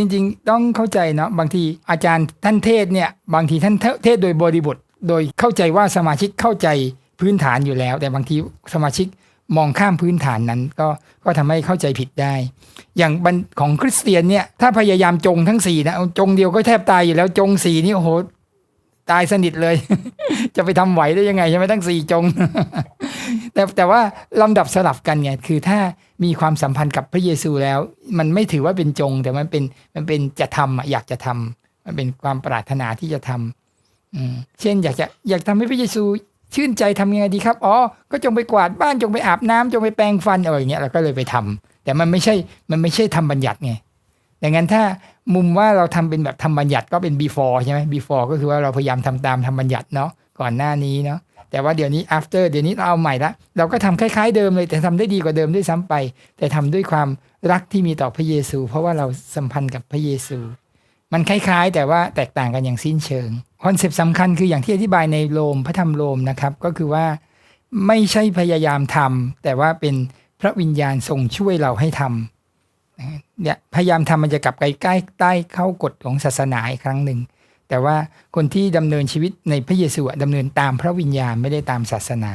จริงๆ ต้องเข้าใจเนาะบางทีอาจารย์ท่านเทศเนี่ยบางทีท่านเทศโดยบริบท โดยเข้าใจว่าสมาชิกเข้าใจพื้นฐานอยู่แล้ว แต่บางทีสมาชิกมองข้ามพื้นฐานนั้นก็ก็ทำให้เข้าใจผิดได้ อย่างของคริสเตียนเนี่ยถ้าพยายามจงทั้งสี่นะจงเดียวก็แทบตายอยู่แล้วจงสี่นี่โอ้โหตายสนิทเลย จะไปทำไหวได้ยังไงใช่ไหมทั้งสี่จง แต่แต่ว่าลำดับสลับกันไงคือถ้ามีความสัมพันธ์กับพระเยซูแล้ว มันไม่ถือว่าเป็นจง แต่มันเป็นมันเป็นจะทำอะอยากจะทำมันเป็นความปรารถนาที่จะทำอืมเช่น อยากจะอยากทำให้พระเยซูชื่นใจทำยังไงดีครับ อ๋อ ก็จงไปกวาดบ้านจงไปอาบน้ำจงไปแปรงฟันอะไรอย่างเงี้ยเราก็เลยไปทำแต่มันไม่ใช่มันไม่ใช่ทำบัญญัติไงดังนั้นถ้ามุมว่าเราทำเป็นแบบทำบัญญัติก็เป็น before ใช่ไหม before ก็คือว่าเราพยายามทำตามทำบัญญัติเนาะก่อนหน้านี้เนาะ แต่ว่าเดี๋ยวนี้ after เดี๋ยวนี้เราเอาใหม่ละเราก็ทำคล้ายๆเดิมเลยแต่ทำได้ดีกว่าเดิมด้วยซ้ำไป แต่ทำด้วยความรักที่มีต่อพระเยซู เพราะว่าเราสัมพันธ์กับพระเยซู มันคล้ายๆ แต่ว่าแตกต่างกันอย่างสิ้นเชิงคอนเซปต์สำคัญคืออย่างที่อธิบายในโรมพระธรรมโรมนะครับก็คือว่าไม่ใช่พยายามทำแต่ว่าเป็นพระวิญญาณทรงช่วยเราให้ทำเนี่ยพยายามทำมันจะกลับไปใกล้ใต้เข้ากฎของศาสนาอีกครั้งหนึ่ง แต่ว่าคนที่ดำเนินชีวิตในพระเยซูอะดำเนินตามพระวิญญาณไม่ได้ตามศาสนา